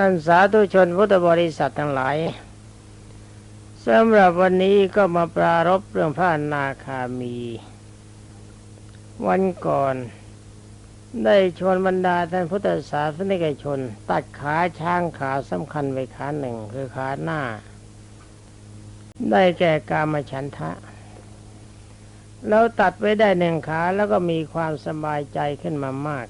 ท่านสาธุชนพุทธบริษัททั้งหลายสำหรับวันนี้ก็มาปรารบเรื่องพระนาคามี วันก่อน ได้ชวนบรรดาท่านพุทธศาสนิกชน ตัดขาช้างขาสำคัญไปขาหนึ่งคือขาหน้า ได้แก่กามฉันทะ แล้วตัดไว้ได้หนึ่งขาแล้วก็มีความสบายใจขึ้นมามาก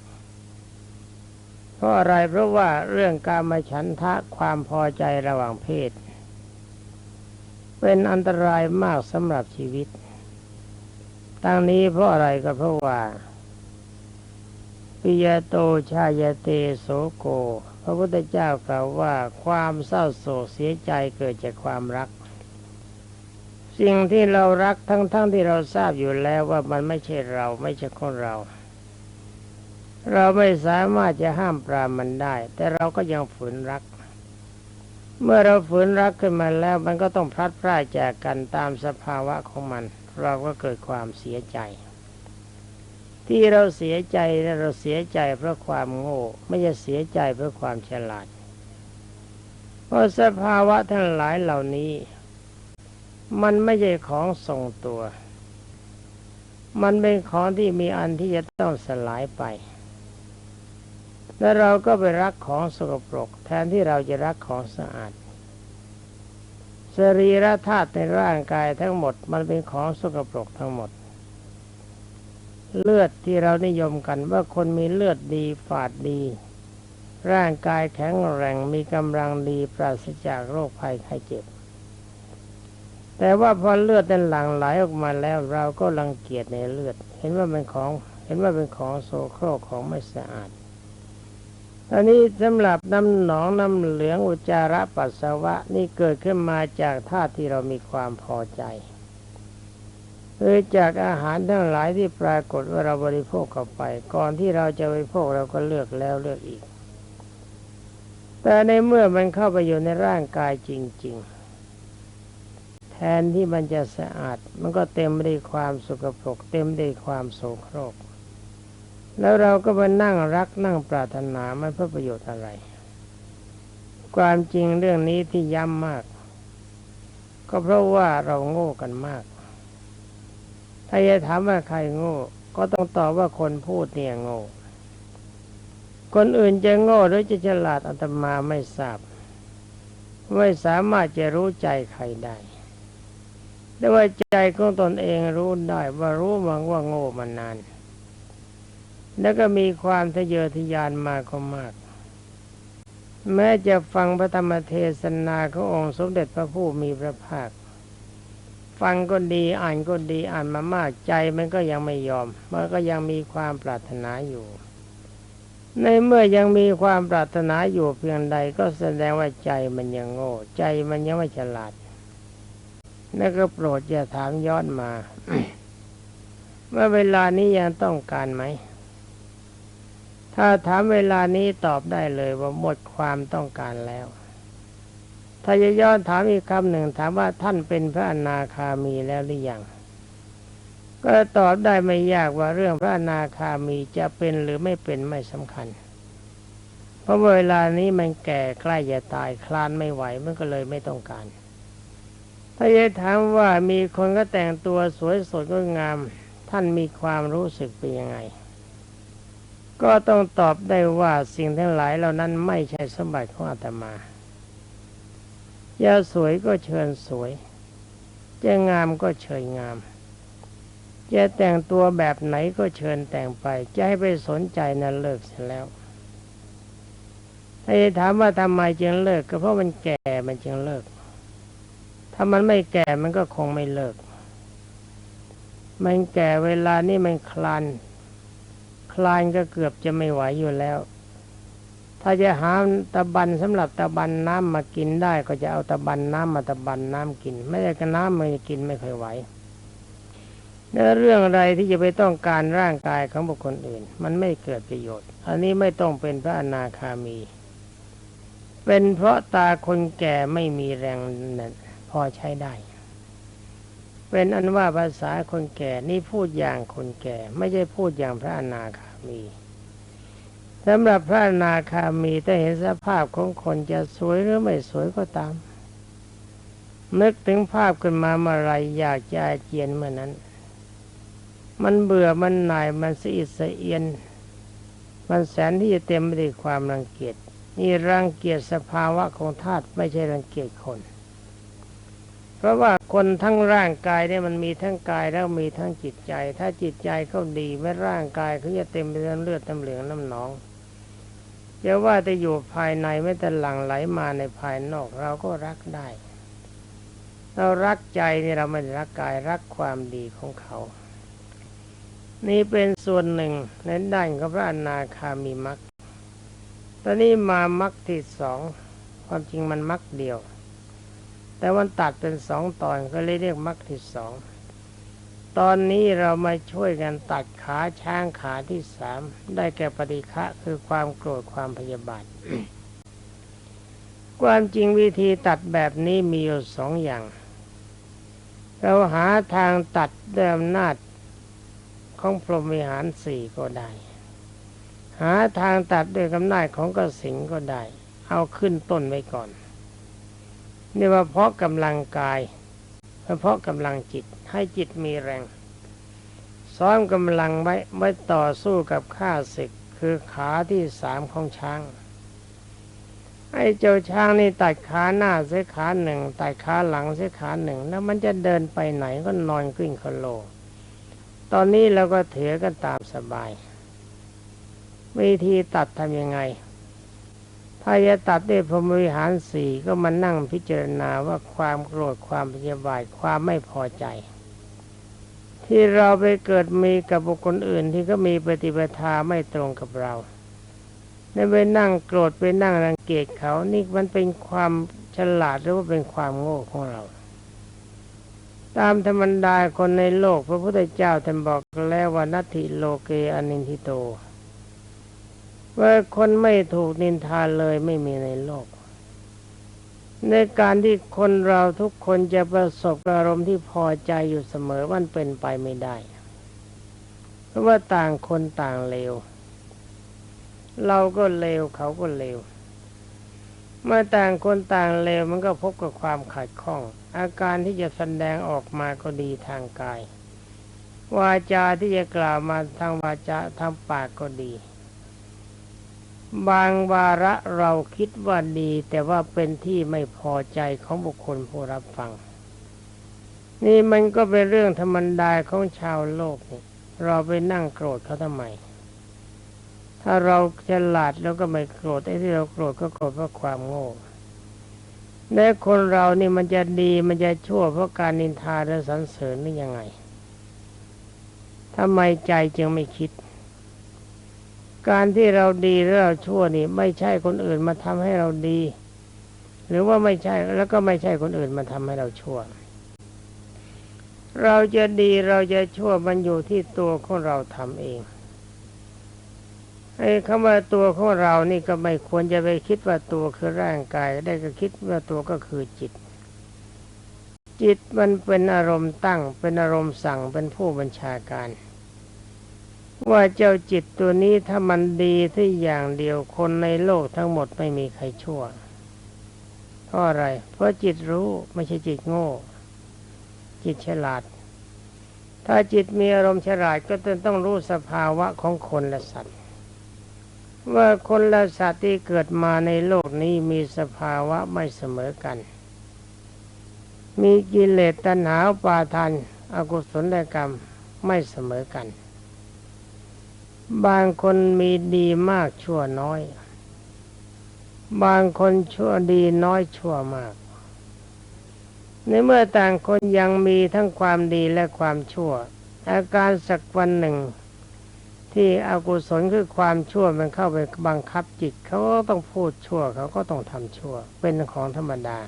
เพราะอะไรเพราะว่าเรื่องการมาฉันทะความพอใจระหว่างเพศ เป็นอันตรายมากสำหรับชีวิตตั้งนี้เพราะอะไรก็เพราะว่าปิยโตชายเตโสโก พระพุทธเจ้ากล่าวว่าความเศร้าโศกเสียใจเกิดจากความรัก สิ่งที่เรารักทั้งๆทที่เราทราบอยู่แล้วว่ามันไม่ใช่เราไม่ใช่ของเรา เราไม่สามารถจะห้ามปรามมันได้ แต่เราก็ยังฝืนรัก เมื่อเราฝืนรักขึ้นมาแล้ว มันก็ต้องพลัดพรากจากกันตามสภาวะของมัน เราก็เกิดความเสียใจ ที่เราเสียใจเราเสียใจเพราะความโง่ ไม่ใช่เสียใจเพราะความฉลาด เพราะสภาวะทั้งหลายเหล่านี้ มันไม่ใช่ของทรงตัว มันเป็นของที่มีอันที่จะต้องสลายไป แล้วเราก็ไปรักของสกปรก แทนที่เราจะรักของสะอาดสรีระธาตุในร่างกายทั้งหมดมันเป็นของสกปรกทั้งหมด เลือดที่เรานิยมกันว่าคนมีเลือดดีฝาดดี ร่างกายแข็งแรงมีกำลังดีปราศจากโรคภัยไข้เจ็บ แต่ว่าพอเลือดนั้นหลั่งไหลออกมาแล้วเราก็รังเกียจในเลือด เห็นว่าเป็นของเห็นว่าเป็นของโสโครกของไม่สะอาด อันนี้สำหรับน้ำหนองน้ำเหลืองอุจจาระปัสสาวะนี่เกิดขึ้นมาจากธาตุที่เรามีความพอใจคือจากอาหารทั้งหลายที่ปรากฏว่าเราบริโภคเข้าไป ก่อนที่เราจะบริโภคเราก็เลือกแล้วเลือกอีก แต่ในเมื่อมันเข้าไปอยู่ในร่างกายจริง ๆ แทนที่มันจะสะอาด มันก็เต็มไปด้วยความสกปรก เต็มด้วยความโสโครก แล้วเราก็มานั่งรักนั่งปรารถนาไม่เพื่อประโยชน์อะไร ความจริงเรื่องนี้ที่ย้ำมาก ก็เพราะว่าเราโง่กันมาก ถ้าจะถามว่าใครโง่ ก็ต้องตอบว่าคนพูดเนี่ยโง่ คนอื่นจะโง่หรือจะฉลาดอัตมาไม่ทราบ ไม่สามารถจะรู้ใจใครได้แต่ว่าใจของตนเองรู้ได้ว่ารู้มังว่าโง่มานาน แล้วก็มีความทะเยอทะยานมาก็มาก แม้จะฟังพระธรรมเทศนาขององค์สมเด็จพระผู้มีพระภาค ฟังก็ดีอ่านก็ดีอ่านมามากใจมันก็ยังไม่ยอม มันก็ยังมีความปรารถนาอยู่ ในเมื่อยังมีความปรารถนาอยู่เพียงใดก็แสดงว่าใจมันยังโง่ ใจมันยังไม่ฉลาดนั่นก็โปรดอย่าถามย้อนมาว่าเวลานี้ยังต้องการไหม ถ้าถามเวลานี้ตอบได้เลยว่าหมดความต้องการแล้ว ถ้าจะย้อนถามอีกคำหนึ่งถามว่าท่านเป็นพระอนาคามีแล้วหรือยัง ก็ตอบได้ไม่ยากว่าเรื่องพระอนาคามีจะเป็นหรือไม่เป็นไม่สำคัญ เพราะเวลานี้มันแก่ใกล้จะตายคลานไม่ไหวมันก็เลยไม่ต้องการ ถ้าจะถามว่ามีคนก็แต่งตัวสวยสดก็งาม ท่านมีความรู้สึกเป็นยังไง ก็ต้องตอบได้ว่าสิ่งทั้งหลายเหล่านั้นไม่ใช่สมบัติของอาตมาจะสวยก็เชิญสวย จะงามก็เชิญงาม จะแต่งตัวแบบไหนก็เชิญแต่งไป จะให้ไปสนใจนั้นเลิกเสียแล้วถ้าจะถามว่าทำไมจึงเลิก ก็เพราะมันแก่มันจึงเลิก ถ้ามันไม่แก่มันก็คงไม่เลิก มันแก่เวลานี้มันคลาน ลานก็เกือบจะไม่ไหวอยู่แล้ว ถ้าจะหาตะบันสำหรับตะบันน้ำมากินได้ก็จะเอาตะบันน้ำมาตะบันน้ำกิน ไม่ได้ก็น้ำมันกินไม่ค่อยไหวเนื้อเรื่องอะไรที่จะไปต้องการร่างกายของบุคคลอื่น มันไม่เกิดประโยชน์ อันนี้ไม่ต้องเป็นพระอนาคามี เป็นเพราะตาคนแก่ไม่มีแรงนั่นพอใช้ได้ เป็นอันว่าภาษาคนแก่นี่พูดอย่างคนแก่ ไม่ใช่พูดอย่างพระอนาคา มีสำหรับพระนาคามีถ้าเห็นสภาพของคนจะสวยหรือไม่สวยก็ตาม นึกถึงภาพขึ้นมาเมื่อไรอยากจะเจียนเมื่อนั้น มันเบื่อมันหน่ายมันสะอิดสะเอียน มันแสนที่จะเต็มไปด้วยความรังเกียจนี่รังเกียจสภาวะของธาตุไม่ใช่รังเกียจคน เพราะว่าคนทั้งร่างกายเนี่ยมันมีทั้งกายแล้วมีทั้งจิตใจ ถ้าจิตใจเขาดีแม้ร่างกายเขาจะเต็มไปด้วยเลือดน้ำเหลืองน้ำหนองจะว่าจะอยู่ภายในไม่แต่หลั่งไหลมาในภายนอก เราก็รักได้ เรารักใจนี่เราไม่รักกายรักความดีของเขา นี่เป็นส่วนหนึ่งในด้านของพระอนาคามีมักตอนนี้มามักที่สองความจริงมันมักเดียว แต่วันตัดเป็นสองตอนก็เลยเรียกมักที่สอง ตอนนี้เรามาช่วยกันตัดขาช้างขาที่สามได้แก่ปฏิฆะคือความโกรธความพยาบาท ความจริงวิธีตัดแบบนี้มีอยู่สองอย่าง เราหาทางตัดด้วยอำนาจของพรหมวิหารสี่ก็ได้ หาทางตัดด้วยอำนาจของกสิงก็ได้ เอาขึ้นต้นไว้ก่อน นี่ว่าเพราะกำลังกายเพราะกำลังจิตให้จิตมีแรง ซ้อมกำลังไว้ไว้ต่อสู้กับข้าศึกคือขาที่สามของช้างไอ้เจ้าช้างนี่ตัดขาหน้าเสียขาหนึ่งตัดขาหลังเสียขาหนึ่ง แล้วมันจะเดินไปไหนก็นอนกลิ้งคโล ตอนนี้เราก็เถือกันตามสบาย วิธีตัดทำยังไง ถ้าจะตัดด้วยพรหมวิหารสี่ก็มานั่งพิจารณาว่าความโกรธความพยาบาทความไม่พอใจ ที่เราไปเกิดมีกับบุคคลอื่นที่ก็มีปฏิปทาไม่ตรงกับเราในไปนั่งโกรธไปนั่งรังเกียจเขานี่มันเป็นความฉลาดหรือว่าเป็นความโง่ของเรา ตามธรรมดาคนในโลก พระพุทธเจ้าท่านบอกแล้วว่านัตถิโลเกอนินทิโต ว่าคนไม่ถูกนินทาเลยไม่มีในโลก ในการที่คนเราทุกคนจะประสบอารมณ์ที่พอใจอยู่เสมอมันเป็นไปไม่ได้ เพราะว่าต่างคนต่างเลว เราก็เลวเขาก็เลวเมื่อต่างคนต่างเลวมันก็พบกับความขัดข้อง อาการที่จะแสดงออกมาก็ดีทางกาย วาจาที่จะกล่าวมาทางวาจาทางปากก็ดี บางวาระเราคิดว่าดี แต่ว่าเป็นที่ไม่พอใจของบุคคลผู้รับฟัง นี่มันก็เป็นเรื่องธรรมดาของชาวโลกนี่เราไปนั่งโกรธเขาทำไม ถ้าเราฉลาดแล้วก็ไม่โกรธไอ้ที่เราโกรธก็โกรธเพราะความโง่และคนเรานี่มันจะดีมันจะชั่วเพราะการนินทาและสรรเสริญนี่ยังไงทำไมใจจึงไม่คิด การที่เราดีหรือเราชั่วนี่ ไม่ใช่คนอื่นมาทำให้เราดี หรือว่าไม่ใช่แล้วก็ไม่ใช่คนอื่นมาทำให้เราชั่ว เราจะดีเราจะชั่วมันอยู่ที่ตัวของเราทำเองไอ้คำว่าตัวของเรานี่ก็ไม่ควรจะไปคิดว่าตัวคือร่างกาย ได้ก็คิดว่าตัวก็คือจิต จิตมันเป็นอารมณ์ตั้ง เป็นอารมณ์สั่งเป็นผู้บัญชาการ ว่าเจ้าจิตตัวนี้ถ้ามันดีที่อย่างเดียวคนในโลกทั้งหมดไม่มีใครชั่วเพราะอะไร เพราะจิตรู้ไม่ใช่จิตโง่ จิตฉลาด ถ้าจิตมีอารมณ์ฉลาดก็ต้องรู้สภาวะของคนและสัตว์ ว่าคนและสัตว์ที่เกิดมาในโลกนี้มีสภาวะไม่เสมอกัน มีกิเลสตัณหาปาทานอากุศลกรรมไม่เสมอกัน บางคนมีดีมากชั่วน้อย บางคนชั่วดีน้อยชั่วมาก ในเมื่อต่างคนยังมีทั้งความดีและความชั่ว อาการสักวันหนึ่ง ที่อกุศลคือความชั่วมันเข้าไปบังคับจิตเขาก็ต้องพูดชั่วเขาก็ต้องทำชั่ว เป็นของธรรมดา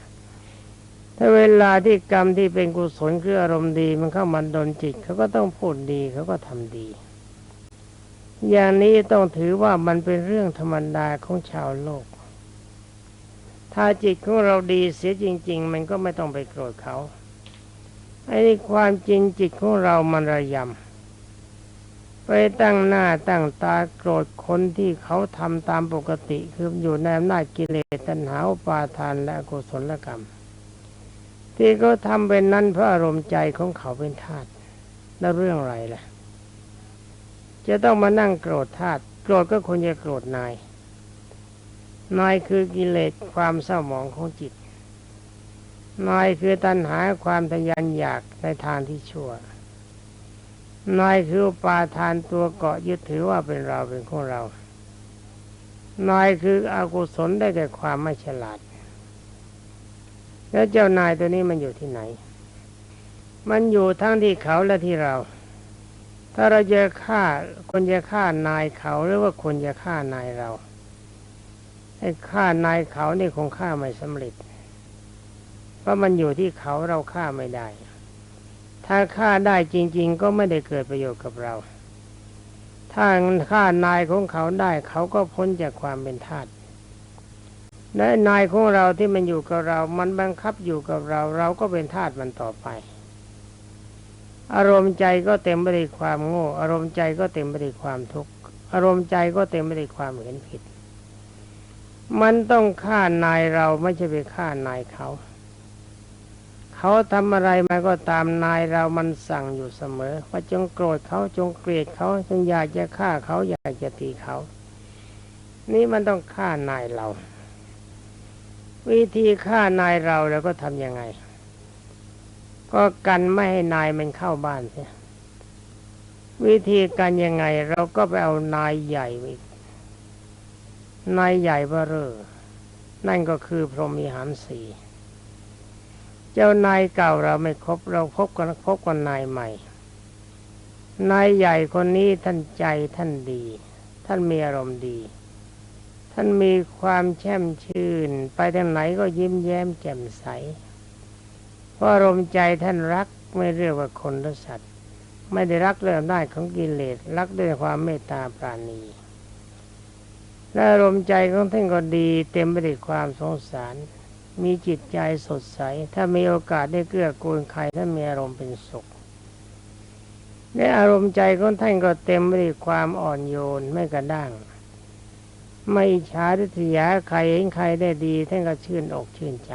ถ้าเวลาที่กรรมที่เป็นกุศลคืออารมณ์ดีมันเข้ามาดนจิตเขาก็ต้องพูดดีเขาก็ทำดี อย่างนี้ต้องถือว่ามันเป็นเรื่องธรรมดาของชาวโลก ถ้าจิตของเราดีเสียจริง ๆ มันก็ไม่ต้องไปโกรธเขาไอ้นี่ความจริงจิตของเรามันระยำไปตั้งหน้าตั้งตาโกรธคนที่เขาทำตามปกติ คืออยู่ในอำนาจกิเลสตัณหาปาทานและกุศลกรรม ที่เขาทำเป็นนั้นเพราะอารมณ์ใจของเขาเป็นธาตุแล้วเรื่องอะไรล่ะ จะต้องมานั่งโกรธธาตุโกรธก็ควรจะโกรธนาย นายคือกิเลสความเศร้าหมองของจิต นายคือตัณหาความทะยานอยากในทางที่ชั่วนายคือปาทานตัวเกาะยึดถือว่าเป็นเราเป็นของเรา นายคืออกุศลได้แก่ความไม่ฉลาด แล้วเจ้านายตัวนี้มันอยู่ที่ไหน มันอยู่ทั้งที่เขาและที่เรา ถ้าเราจะฆ่าคนจะฆ่านายเขาหรือว่าคนจะฆ่านายเราไอ้ฆ่านายเขานี่คงฆ่าไม่สำเร็จ เพราะมันอยู่ที่เขาเราฆ่าไม่ได้ ถ้าฆ่าได้จริง ๆ ก็ไม่ได้เกิดประโยชน์กับเรา ถ้าฆ่านายของเขาได้เขาก็พ้นจากความเป็นทาสและนายของเราที่มันอยู่กับเรา มันบังคับอยู่กับเรา เราก็เป็นทาสมันต่อไป อารมณ์ใจก็เต็มไปด้วยความโง่ อารมณ์ใจก็เต็มไปด้วยความทุกข์อารมณ์ใจก็เต็มไปด้วยความเห็นผิด มันต้องฆ่านายเราไม่ใช่ไปฆ่านายเขา เขาทำอะไรมาก็ตามนายเรามันสั่งอยู่เสมอ ว่าจงโกรธเขาจงเกลียดเขาจงอยากจะฆ่าเขาอยากจะตีเขา นี่มันต้องฆ่านายเรา วิธีฆ่านายเราแล้วก็ทำยังไง ก็กันไม่ให้นายมันเข้าบ้านเสียวิธีการยังไงเราก็ไปเอานายใหญ่นายใหญ่เบอเร่อนั่นก็คือพรหมีหารสีเจ้านายเก่าเราไม่ครบเราพบกันพบกันนายใหม่ นายใหญ่คนนี้ท่านใจท่านดี ท่านมีอารมณ์ดี ท่านมีความแช่มชื่น ไปทางไหนก็ยิ้มแย้มแจ่มใส เพราะอารมณ์ใจท่านรักไม่เรียกว่าคนหรือสัตว์ ไม่ได้รักเรื่องได้ของกิเลสรักด้วยความเมตตาปราณีและอารมณ์ใจของท่านก็ดี เต็มไปด้วยความสงสาร มีจิตใจสดใส ถ้ามีโอกาสได้เกื้อกูลใครท่านมีอารมณ์เป็นสุขและอารมณ์ใจของท่านก็เต็มไปด้วยความอ่อนโยนไม่กระด้าง ไม่อิจฉาริษยาใครเห็นใครได้ดี ท่านก็ชื่นอกชื่นใจ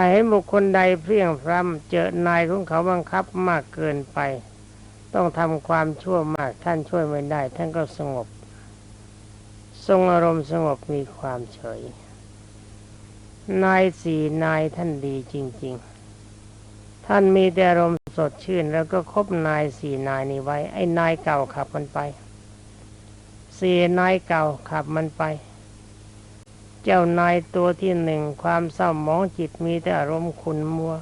ถ้าเห็นบุคคลใดเพียงพร้ำเจอนายของเขาบังคับมากเกินไป ต้องทำความชั่วมากท่านช่วยไม่ได้ ท่านก็สงบ ทรงอารมณ์สงบมีความเฉย นายสี่นายท่านดีจริง ๆ ท่านมีแต่อารมณ์สดชื่น แล้วก็คบนายสี่นายนี้ไว้ ไอ้นายเก่าขับมันไปสี่นายเก่าขับมันไป เจ้านายตัวที่หนึ่งความเศร้าหมองจิตมีแต่อารมณ์ขุนมัว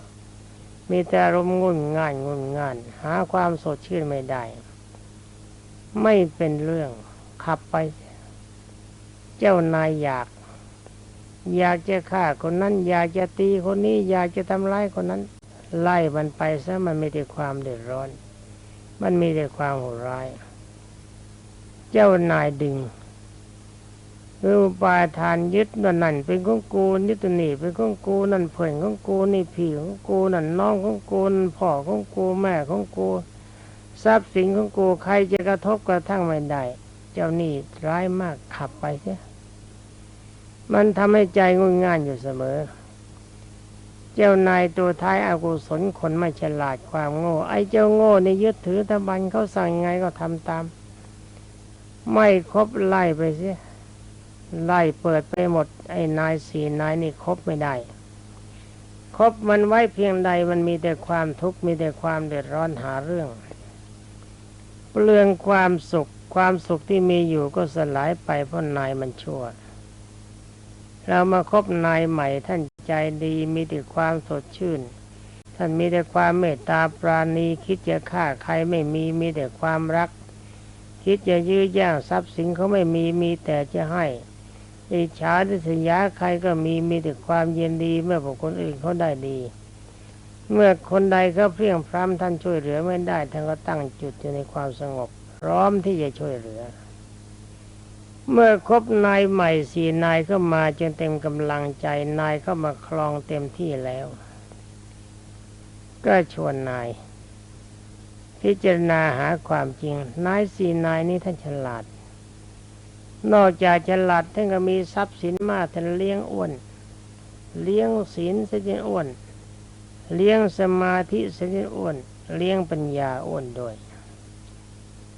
มีแต่อารมณ์งุ่นง่านงุ่นง่าน หาความสดชื่นไม่ได้ ไม่เป็นเรื่องขับไป เจ้านายอยาก อยากจะฆ่าคนนั้น อยากจะตีคนนี้ อยากจะทำร้ายคนนั้น ไล่มันไปซะมันไม่ได้ความเดือดร้อน มันมีแต่ความโหดร้าย เจ้านายดึง คือปาทานยึดนั่นนั่นเป็นของกูยึดตัวนี่เป็นของกูนั่นเพื่อนของกูนี่พี่ของกูนั่นน้องของกูนั่นพ่อของกูแม่ของกูทรัพย์สินของกูใครจะกระทบกระทั่งไม่ได้ เจ้านี่ร้ายมากขับไปเสียมันทำให้ใจงุนง่านอยู่เสมอ เจ้านายตัวท้ายอากุศลคนไม่ฉลาดความโง่ ไอ้เจ้าโง่ในยึดถือตะบันเขาสั่งไงก็ทำตาม ไม่ครบไล่ไปเสีย ไล่เปิดไปหมด ไอ้นายสี่นายนี่คบไม่ได้ คบมันไว้เพียงใดมันมีแต่ความทุกข์มีแต่ความเดือดร้อนหาเรื่อง เปลืองความสุขความสุขที่มีอยู่ก็สลายไปเพราะนายมันชั่ว เรามาคบนายใหม่ท่านใจดีมีแต่ความสดชื่น ท่านมีแต่ความเมตตาปราณีคิดจะฆ่าใครไม่มีมีแต่ความรักคิดจะยื้อแย่งทรัพย์สินเขาไม่มีมีแต่จะให้ อิจฉาดิษยาใครก็มีมีแต่ความเย็นดีเมื่อบุคคลอื่นเขาได้ดี เมื่อคนใดเขาเพลียงพร้ำท่านช่วยเหลือไม่ได้ท่านก็ตั้งจุดอยู่ในความสงบ พร้อมที่จะช่วยเหลือ เมื่อครบนายใหม่สี่นายเข้ามาจนเต็มกำลังใจนายเข้ามาคลองเต็มที่แล้ว ก็ชวนนาย พิจารณาหาความจริงนายสี่นายนี้ท่านฉลาด นอกจากฉลาดท่านก็มีทรัพย์สินมากท่านเลี้ยงอ้วน เลี้ยงศีลเสียนอ้วน เลี้ยงสมาธิเสียนอ้วน เลี้ยงปัญญาอ้วนด้วย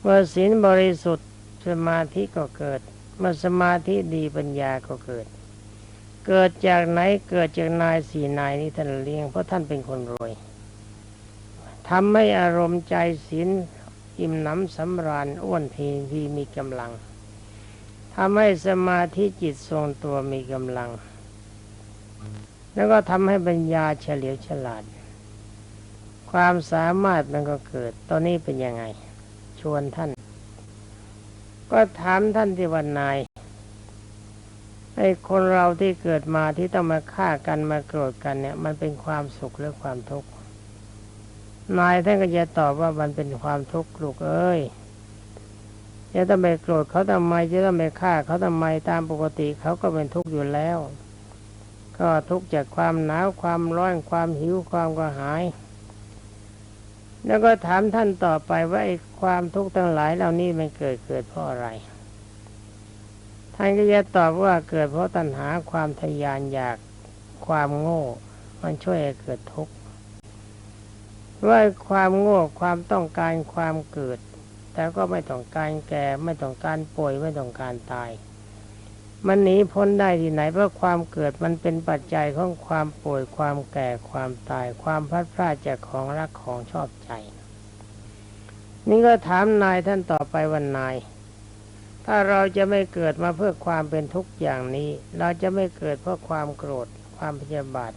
เมื่อศีลบริสุทธิ์สมาธิก็เกิด เมื่อสมาธิดีปัญญาก็เกิด เกิดจากไหนเกิดจากนายสี่นายนี้ท่านเลี้ยงเพราะท่านเป็นคนรวยทำให้อารมณ์ใจศีลอิ่มหนำสำราญอ้วนทีทีมีกำลัง ทำให้สมาธิจิตทรงตัวมีกำลัง แล้วก็ทำให้ปัญญาเฉลียวฉลาด ความสามารถมันก็เกิด ตอนนี้เป็นยังไง ชวนท่าน ก็ถามท่านที่วันนายไอ้คนเราที่เกิดมาที่ต้องมาฆ่ากันมาโกรธกันเนี่ย มันเป็นความสุขหรือความทุกข์นายท่านก็จะตอบว่ามันเป็นความทุกข์ลูกเอ้ย จะต้องไปโกรธเขาทำไม จะต้องไปฆ่าเขาทำไมตามปกติเขาก็เป็นทุกข์อยู่แล้ว ก็ทุกข์จากความหนาวความร้อนความหิวความกระหาย แล้วก็ถามท่านต่อไปว่าไอ้ความทุกข์ทั้งหลายเหล่านี้มันเกิดเกิดเพราะอะไรท่านก็จะตอบว่าเกิดเพราะตัณหาความทยานอยากความโง่ มันช่วยให้เกิดทุกข์ว่าความโง่ความต้องการความเกิด แต่ก็ไม่ต้องการแก่ไม่ต้องการป่วยไม่ต้องการตาย มันหนีพ้นได้ที่ไหนเพราะความเกิดมันเป็นปัจจัยของความป่วยความแก่ความตาย ความพลัดพรากจากของรักของชอบใจ นี่ก็ถามนายท่านต่อไปวันนาย ถ้าเราจะไม่เกิดมาเพื่อความเป็นทุกข์อย่างนี้ เราจะไม่เกิดเพราะความโกรธ ความพยาบาท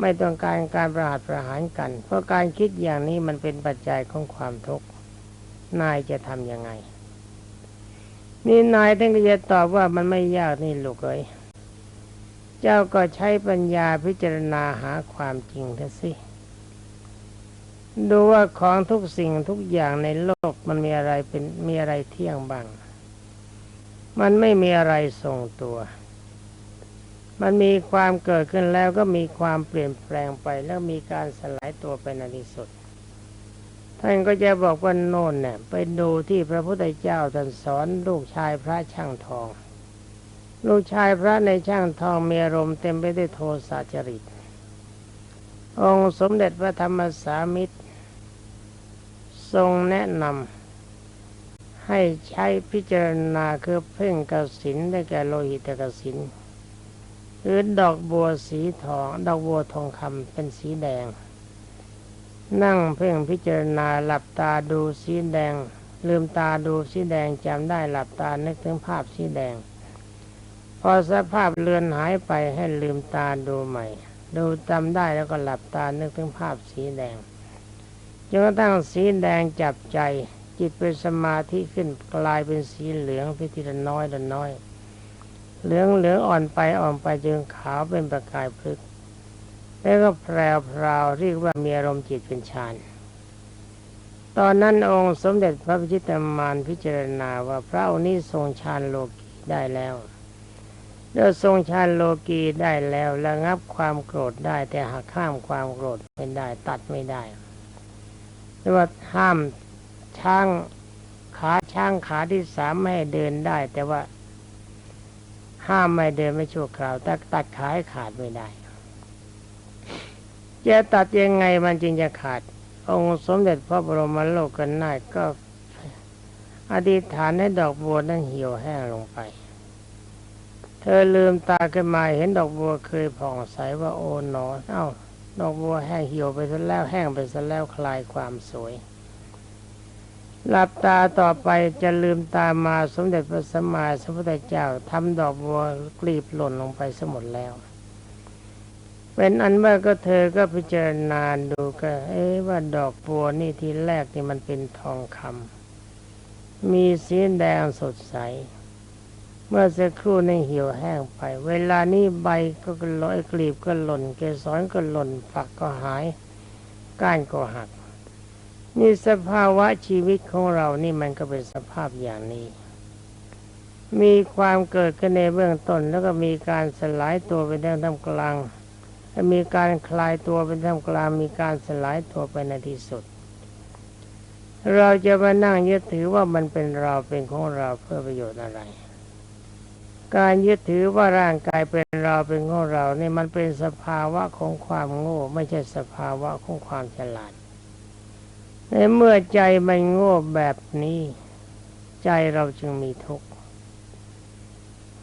ไม่ต้องการการประหารประหารกัน เพราะการคิดอย่างนี้มันเป็นปัจจัยของความทุกข์ นายจะทำยังไง นี่นายท่านก็จะตอบว่ามันไม่ยากนี่ลูกเอ้ยเจ้าก็ใช้ปัญญาพิจารณาหาความจริงเถอะสิดูว่าของทุกสิ่งทุกอย่างในโลกมันมีอะไรเป็นมีอะไรเที่ยงบ้าง มันไม่มีอะไรทรงตัว มันมีความเกิดขึ้นแล้วก็มีความเปลี่ยนแปลงไปแล้วมีการสลายตัวไปในที่สุด ท่านก็จะบอกว่าโน่นเนี่ยไปดูที่พระพุทธเจ้าท่านสอนลูกชายพระช่างทอง ลูกชายพระในช่างทองมีอารมณ์เต็มไปด้วยโทสะจริต องค์สมเด็จพระธรรมสามิตร ทรงแนะนำให้ใช้พิจารณาคือเพ่งกสินได้แก่โลหิตกสินหรือดอกบัวสีทอง ดอกบัวทองคำเป็นสีแดง นั่งเพ่งพิจารณาหลับตาดูสีแดง ลืมตาดูสีแดงจำได้หลับตานึกถึงภาพสีแดง พอสภาพเลือนหายไปให้ลืมตาดูใหม่ ดูจำได้แล้วก็หลับตานึกถึงภาพสีแดงจนกระทั่งสีแดงจับใจ จิตเป็นสมาธิขึ้นกลายเป็นสีเหลืองพิทีละน้อยละน้อย เหลืองเหลืองอ่อนไปอ่อนไปจนขาวเป็นประกายพลึก แล้วก็แพรวพราวเรียกว่ามีอารมณ์จิตเป็นฌานตอนนั้นองค์สมเด็จพระพิชิตมารพิจารณาว่าพระองค์นี้ทรงฌานโลกีได้แล้วเมื่อทรงฌานโลกีได้แล้วระงับความโกรธได้แต่หากข้ามความโกรธไม่ได้ตัดไม่ได้หรือว่าห้ามช้างขาช้างขาที่สามไม่ให้เดินได้ แต่ว่าห้ามไม่เดินไม่ชั่วคราวแต่ตัดขาให้ขาดไม่ได้ จะตัดยังไงมันจึงจะขาด องค์สมเด็จพระบรมโลกกันนาถก็อธิษฐานให้ดอกบัวนั้นเหี่ยวแห้งลงไป เธอลืมตาขึ้นมาเห็นดอกบัวเคยผ่องใสว่าโอ๋หนอเอ้าดอกบัวแห้งเหี่ยวไปซะแล้วแห้งไปซะแล้วคลายความสวย หลับตาต่อไปจะลืมตามาสมเด็จพระสัมมาสัมพุทธเจ้าทำดอกบัวกลีบหล่นลงไปสมดแล้ว เป็นอันว่าก็เธอก็พิจารณาดูก็เอ๊ว่าดอกบัวนี่ทีแรกนี่มันเป็นทองคำมีสีแดงสดใส เมื่อสักครู่นี่เหี่ยวแห้งไป เวลานี้ใบก็ลอยกลีบก็หล่น เกสรก็หล่นฝักก็หาย ก้านก็หัก นี่สภาวะชีวิตของเรานี่มันก็เป็นสภาพอย่างนี้มีความเกิดขึ้นในเบื้องต้นแล้วก็มีการสลายตัวไปในท่ามกลาง และมีการคลายตัวเป็นท่ามกลางมีการสลายตัวไปในที่สุด เราจะมานั่งยึดถือว่ามันเป็นเราเป็นของเราเพื่อประโยชน์อะไร การยึดถือว่าร่างกายเป็นเราเป็นของเรานี่มันเป็นสภาวะของความโง่ ไม่ใช่สภาวะของความฉลาด ในเมื่อใจมันโง่แบบนี้ ใจเราจึงมีทุกข์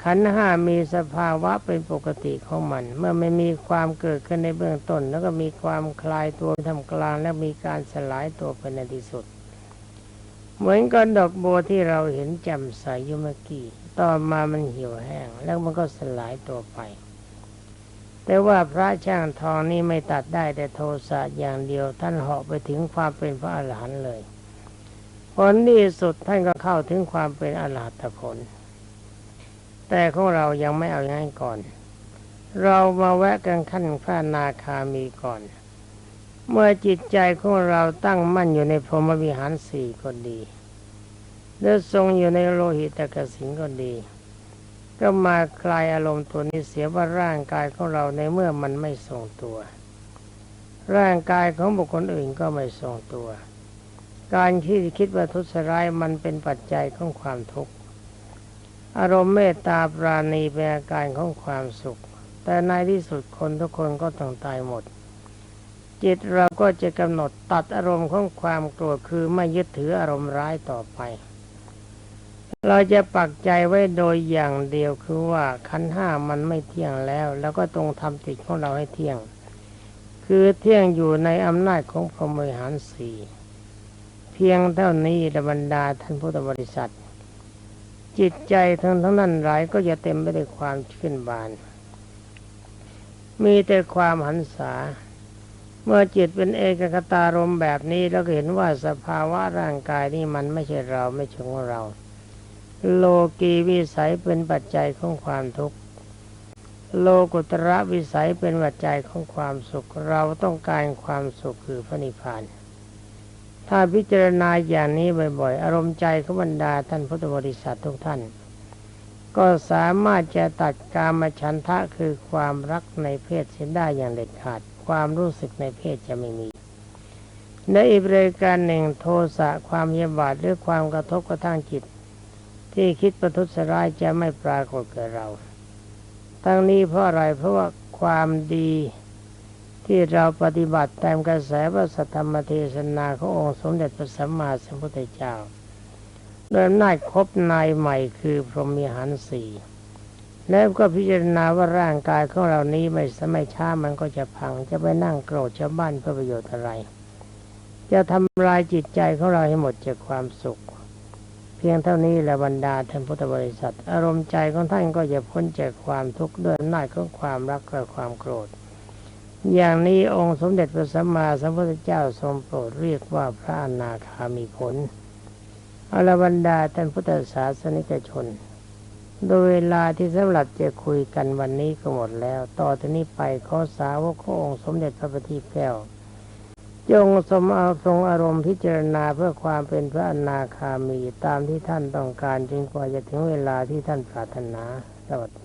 ขันห้ามีสภาวะเป็นปกติของมัน เมื่อไม่มีความเกิดขึ้นในเบื้องต้น แล้วก็มีความคลายตัวทำกลางและมีการสลายตัวไปในที่สุด เหมือนกับดอกบัวที่เราเห็นแจ่มใสอยู่เมื่อกี้ต่อมามันเหี่ยวแห้ง แล้วมันก็สลายตัวไป แต่ว่าพระช่างทองนี่ไม่ตัดได้แต่โทสะอย่างเดียว ท่านเหาะไปถึงความเป็นพระอรหันต์เลยผลที่สุดท่านก็เข้าถึงความเป็นอรหัตผล แต่ของเรายังไม่เอาอย่างนั้นก่อน เรามาแวะกันขั้นพระนาคามีก่อน เมื่อจิตใจของเราตั้งมั่นอยู่ในพรหมวิหารสี่ก็ดีหรือทรงอยู่ในโลหิตกสิงก็ดี ก็มาคลายอารมณ์ตัวนี้เสียว่าร่างกายของเราในเมื่อมันไม่ทรงตัว ร่างกายของบุคคลอื่นก็ไม่ทรงตัว การที่คิดว่าทุสร้ายมันเป็นปัจจัยของความทุกข์ อารมณ์เมตตาปราณีเป็นอาการของความสุข แต่ในที่สุดคนทุกคนก็ต้องตายหมด จิตเราก็จะกำหนดตัดอารมณ์ของความโกรธคือไม่ยึดถืออารมณ์ร้ายต่อไป เราจะปักใจไว้โดยอย่างเดียวคือว่าขันห้ามันไม่เที่ยงแล้ว แล้วก็ตรงทำจิตของเราให้เที่ยง คือเที่ยงอยู่ในอำนาจของพรหมวิหารสี่เพียงเท่านี้ระบรรดาท่านพุทธบริษัท จิตใจทั้งทั้งนั้นหลายก็จะเต็มไปด้วยความชื่นบาน มีแต่ความหันษา เมื่อจิตเป็นเอกคตารมแบบนี้แล้วก็เห็นว่าสภาวะร่างกายนี่มันไม่ใช่เราไม่ใช่ของเรา โลกีวิสัยเป็นปัจจัยของความทุกข์โลกุตระวิสัยเป็นปัจจัยของความสุข เราต้องการความสุขคือพระนิพพาน ถ้าพิจารณาอย่างนี้บ่อย ๆ อารมณ์ใจของบรรดาท่านพุทธบริษัททุกท่าน ก็สามารถจะตัดกามฉันทะคือความรักในเพศเสียได้อย่างเด็ดขาด ความรู้สึกในเพศจะไม่มีในอีกรายการหนึ่งโทสะความเยียบาดหรือความกระทบกระทั่งจิต ที่คิดประทุษร้ายจะไม่ปรากฏแก่เรา ทั้งนี้เพราะอะไรเพราะว่าความดี ที่เราปฏิบัติตามกระแสพระสัทธรรมเทศนาขององค์สมเด็จพระสัมมาสัมพุทธเจ้าโดยอำนาจครบนายใหม่คือพรหมีหารสี่แล้วก็พิจารณาว่าร่างกายของเรานี้ไม่สมัยช้ามันก็จะพัง จะไปนั่งโกรธชาวบ้านเพื่อประโยชน์อะไร จะทำลายจิตใจของเราให้หมดจากความสุข เพียงเท่านี้แหละบรรดาท่านพุทธบริษัท อารมณ์ใจของท่านก็จะพ้นจากความทุกข์ด้วยอำนาจของความรักและความโกรธ อย่างนี้องค์สมเด็จพระสัมมาสัมพุทธเจ้าทรงโปรดเรียกว่าพระอนาคามีผลอรบรรดาท่านพุทธศาสนิกชน โดยเวลาที่สำหรับจะคุยกันวันนี้ก็หมดแล้ว ต่อจากนี้ไปขอสาวกขององค์สมเด็จพระบัณฑิตแก้ว จงสมเอาทรงอารมณ์พิจารณาเพื่อความเป็นพระอนาคามีตามที่ท่านต้องการจนกว่าจะถึงเวลาที่ท่านปรารถนาสวัสดี